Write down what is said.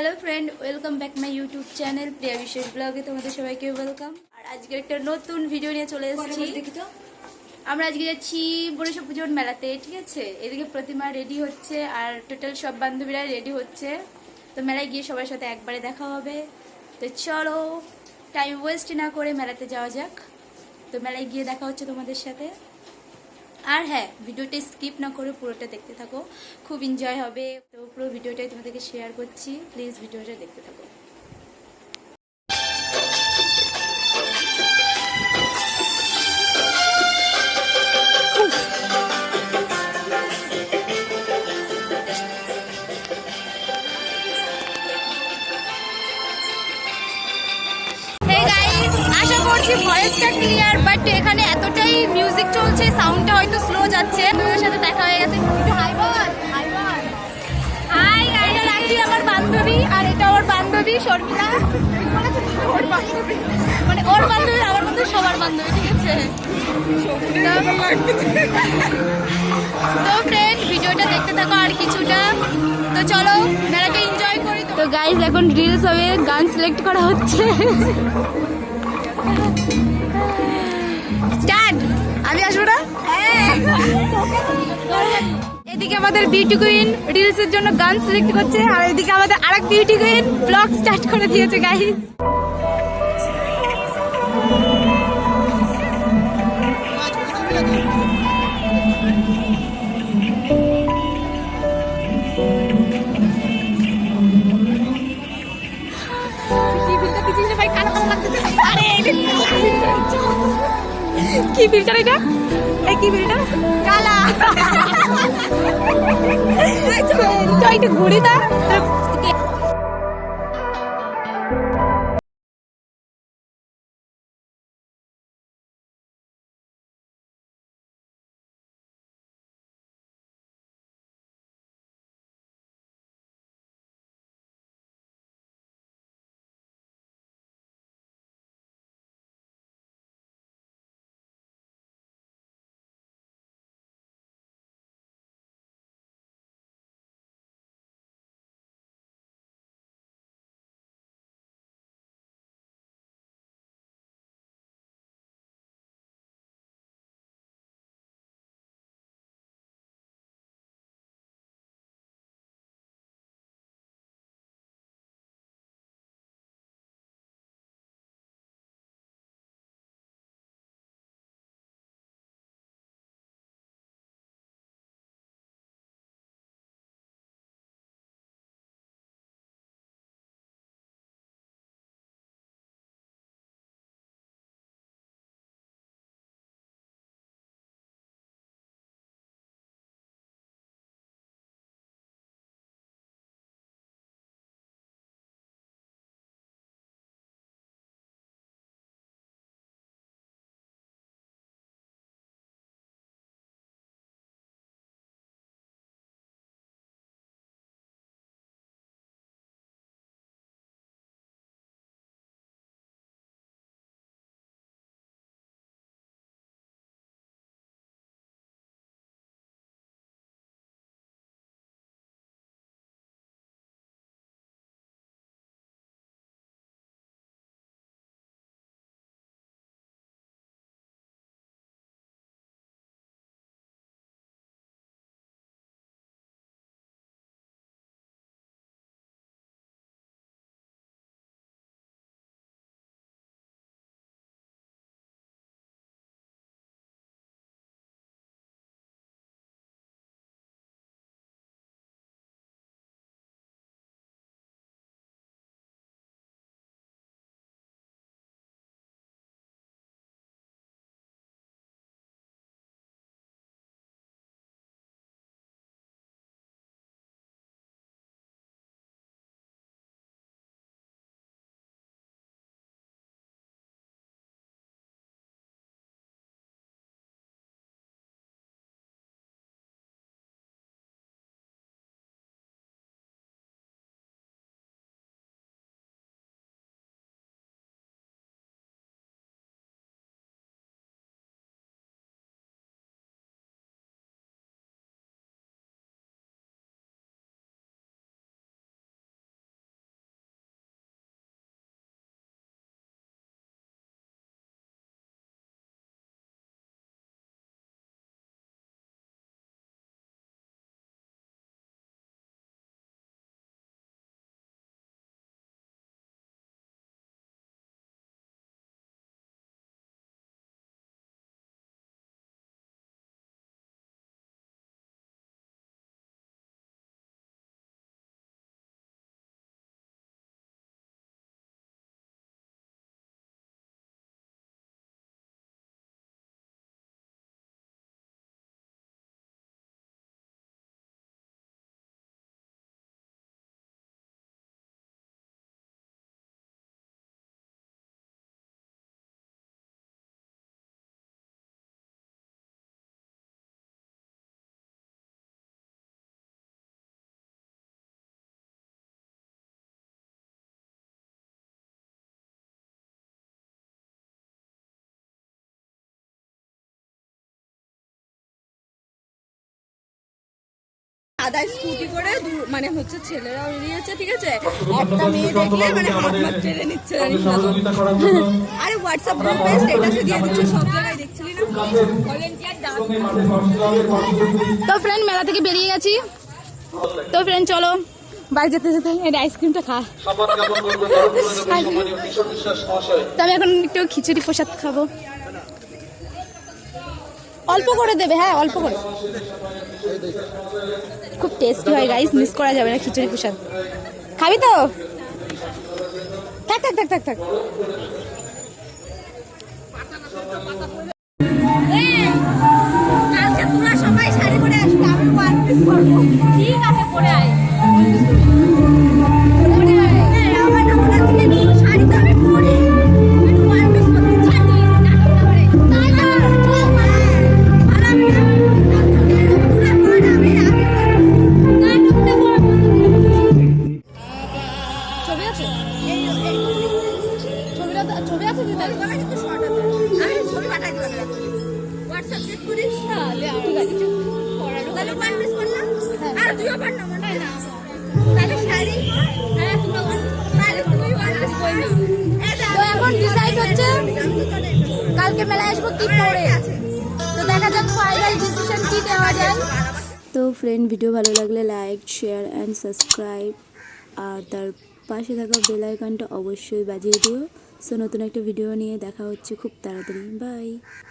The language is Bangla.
Hello friend welcome back my YouTube channel Priya বিশেষ ব্লগে তোমাদের সবাইকে ওয়েলকাম আর আজকে একটা নতুন ভিডিও নিয়ে চলে এসেছি। দেখি তো? আমরা আজকে যাচ্ছি গণেশ পুজোর মেলাতে ঠিক আছে? এদিকে প্রতিমা রেডি হচ্ছে আর টোটাল সব বান্ধবীরা রেডি হচ্ছে। তো মেলায় গিয়ে সবার সাথে একবারে দেখা হবে। তো চলো টাইম ওয়েস্ট না করে মেলাতে যাওয়া যাক। তো মেলায় গিয়ে দেখা হচ্ছে তোমাদের সাথে। আর হ্যাঁ ভিডিওটা স্কিপ না করে পুরোটা দেখতে থাকো। খুব এনজয় হবে। তো পুরো ভিডিওটাই তোমাদেরকে শেয়ার করছি। প্লিজ ভিডিওটা দেখতে থাকো। করছি ভয়েসটা ক্লিয়ার বাট এখানে এতটাই মিউজিক চলছে সাউন্ডটা হয়তো স্লো যাচ্ছে। তোমাদের সাথে দেখা হয়ে গেছে। আমার বান্ধবী, আর এটা বান্ধবী মানে সবার বান্ধবী দেখতে থাকো আর কিছুটা। তো চলো এনজয় করি। তো এখন রিলস গান সিলেক্ট করা হচ্ছে। এদিকে আমাদের বিউটি কুইন রিলস এর জন্য গান সিলেক্ট করছে, আর এদিকে আমাদের আরেক বিউটি কুইন ব্লগ স্টার্ট করে দিয়েছে গাইস কি ফিল্টার এটা? এই কি ফিল্টার কালা। একটু ঘুরি তা আদার স্কুটি করে মানে হচ্ছে ছেলেরা বেরিয়েছে ঠিক আছে? একটা মেয়ে দেখলে মানে হাত হাত টেনে নিচ্ছে। আরে হোয়াটসঅ্যাপ গ্রুপে স্ট্যাটাসে দিয়ে দিচ্ছে সব জায়গায় দেখছিলি না। তো ফ্রেন্ড মেলা থেকে বেরিয়ে গেছি। তো ফ্রেন্ড চলো। বাড়ি যেতে যেতে এটা আইসক্রিমটা খা। মহাশয়। তো আমি এখন একটু খিচুড়ি প্রসাদ খাব। অল্প করে দেবে হ্যাঁ অল্প করে। খুব টেস্টি হয় গাইস মিস করা যাবে না খিচুড়ি প্রসাদ। খাবি তো? থাক থাক থাক থাক থাক। হোয়াটসঅ্যাপ চেক করিস ঠিক আছে তাহলে ওয়ান পিস করলাম আর তুইও পার না মনে না তাহলে শাড়ি? হ্যাঁ তোমরা ওয়ান তাহলে তুই ওয়ান পিস কই না তো এখন ডিসাইড হচ্ছে কালকে মেলায় আসব কি পরে? তো দেখা যাক ফাইনাল ডিসিশন কি নেওয়া যায়। তো ফ্রেন্ড ভিডিও ভালো লাগলে লাইক শেয়ার অ্যান্ড সাবস্ক্রাইব আর তার পাশে থাকা বেল আইকনটা অবশ্যই বাজিয়ে দিও। সো নতুন একটা ভিডিও নিয়ে দেখা হচ্ছে খুব তাড়াতাড়ি। বাই